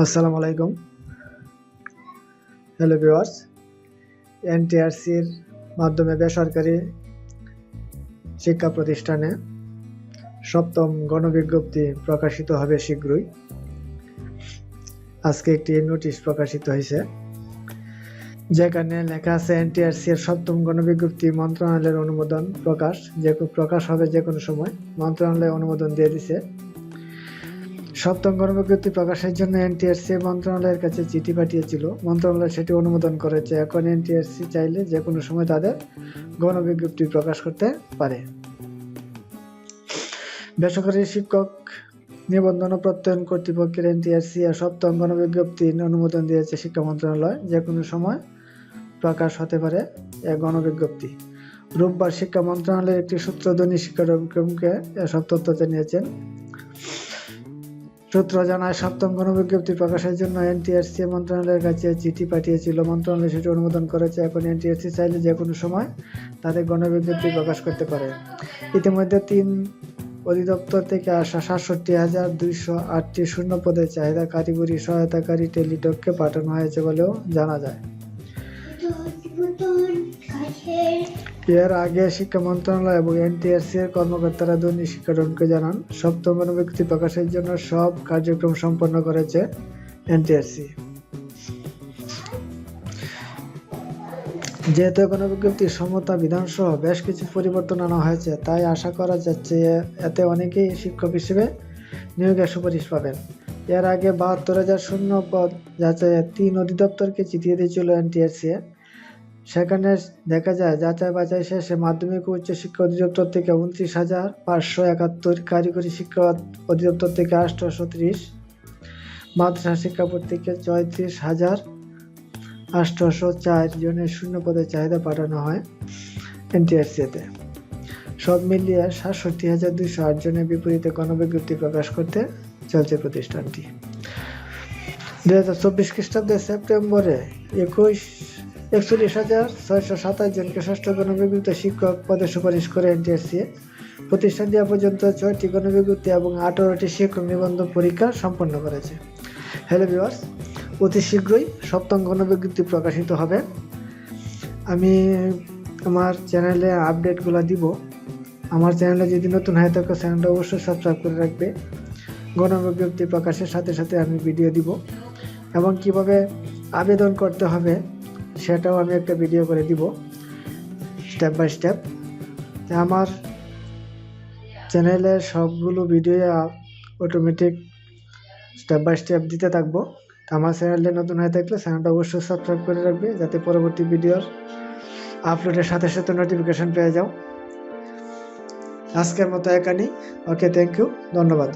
আসসালামু আলাইকুম। Hello viewers এনটিআরসির মাধ্যমে বেসরকারি শিক্ষা প্রতিষ্ঠানে সপ্তম গণবিজ্ঞপ্তি প্রকাশিত হবে শীঘ্রই। আজকে একটি নোটিশ প্রকাশিত হয়েছে, যেখানে লেখা আছে এনটিআরসি এর সপ্তম গণবিজ্ঞপ্তি মন্ত্রণালয়ের অনুমোদন প্রকাশ, যে প্রকাশ হবে যে কোনো সময়, মন্ত্রণালয় অনুমোদন দিয়ে দিছে। সপ্তম গণবিজ্ঞপ্তি প্রকাশের জন্য এনটিআরসি মন্ত্রণালয়ের কাছে চিঠি পাঠিয়েছিল। মন্ত্রণালয় সেটি অনুমোদন করেছে। এখন এনটিআরসি চাইলে যে কোনো সময় তাদের গণবিজ্ঞপ্তি প্রকাশ করতে পারে। বেসরকারি শিক্ষক নিবন্ধন প্রত্যয়ন কর্তৃপক্ষের এনটিআরসি সপ্তম গণবিজ্ঞপ্তি অনুমোদন দিয়েছে শিক্ষা মন্ত্রণালয়। যে কোনো সময় প্রকাশ হতে পারে এ গণবিজ্ঞপ্তি। রোববার শিক্ষা মন্ত্রণালয়ের একটি সূত্রধনী শিক্ষাক্রমকে এসব তথ্য জানিয়েছেন। সূত্র জানায়, সপ্তম গণবিজ্ঞপ্তি প্রকাশের জন্য এনটিআরসি মন্ত্রণালয়ের কাছে চিঠি পাঠিয়েছিল। মন্ত্রণালয় সেটি অনুমোদন করেছে। এখন এনটিআরসি চাইলে যে কোনো সময় তাদের গণবিজ্ঞপ্তি প্রকাশ করতে পারে। ইতিমধ্যে তিন অধিদপ্তর থেকে আসা সাতষট্টি হাজার দুইশো আটটি শূন্য পদের চাহিদা কারিগরি সহায়তাকারী টেলিটককে পাঠানো হয়েছে বলেও জানা যায়। এর আগে শিক্ষা মন্ত্রণালয় এবং এনটিআরসি এর কর্মকর্তারা দৈনিক শিক্ষাটনকে জানান, সপ্তম গণবিজ্ঞপ্তি প্রকাশের জন্য সব কার্যক্রম সম্পন্ন করেছে এনটিআরসি। যেহেতু গণবিজ্ঞপ্তি সমতা বিধান সহ বেশ কিছু পরিবর্তন আনা হয়েছে, তাই আশা করা যাচ্ছে এতে অনেকেই শিক্ষক হিসেবে নিয়োগের সুপারিশ পাবেন। এর আগে বাহাত্তর হাজার শূন্য পদ যাচাইয়ে তিন অধিদপ্তরকে চিঠিয়ে দিয়েছিল এনটিআরসি সেখানে দেখা যায় যাচাই বাছাই শেষে মাধ্যমিক ও উচ্চশিক্ষা অধিদপ্তর থেকে উনত্রিশ হাজার পাঁচশো একাত্তর কারিগরি শিক্ষা অধিদপ্তর থেকে আটশোশো ত্রিশ, মাদ্রাসা শিক্ষা বোর্ড থেকে চৌত্রিশ হাজার আটশোশো চার জনের শূন্য পদে চাহিদা পাঠানো হয় এনটিআরসিতে। সব মিলিয়ে সাতষট্টি হাজার দুইশো আট জনের বিপরীতে গণবিজ্ঞপ্তি প্রকাশ করতে চলছে প্রতিষ্ঠানটি। দু হাজার চব্বিশ খ্রিস্টাব্দের সেপ্টেম্বরে একুশ একচল্লিশ হাজার ছয়শো সাতাশ জনকে ষষ্ঠ গণবিজ্ঞপ্তি শিক্ষক পদে সুপারিশ করে এনটিএসসি প্রতিষ্ঠান দেওয়া পর্যন্ত ছয়টি গণবিজ্ঞপ্তি এবং আঠারোটি শিক্ষক নিবন্ধন পরীক্ষা সম্পন্ন করেছে। হ্যালো ভিওয়ার্স অতি শীঘ্রই সপ্তম গণবিজ্ঞপ্তি প্রকাশিত হবে। আমি আমার চ্যানেলে আপডেটগুলো দিব। আমার চ্যানেলে যদি নতুন হয়ে থাকে, চ্যানেলটা অবশ্যই সাবস্ক্রাইব করে রাখবে। গণবিজ্ঞপ্তি প্রকাশের সাথে সাথে আমি ভিডিও দিব। এবং কীভাবে আবেদন করতে হবে সেটাও আমি একটা ভিডিও করে দিব স্টেপ বাই স্টেপ আমার চ্যানেলের সবগুলো video automatic step by step দিতে থাকব। আমার চ্যানেলটা নতুন হয়ে থাকলে চ্যানেলটা অবশ্যই সাবস্ক্রাইব করে রাখবে, যাতে পরবর্তী ভিডিওর আপলোডের সাথে সাথে নোটিফিকেশন পেয়ে যাও। আজকের মতো একানি ওকে থ্যাংক ইউ ধন্যবাদ।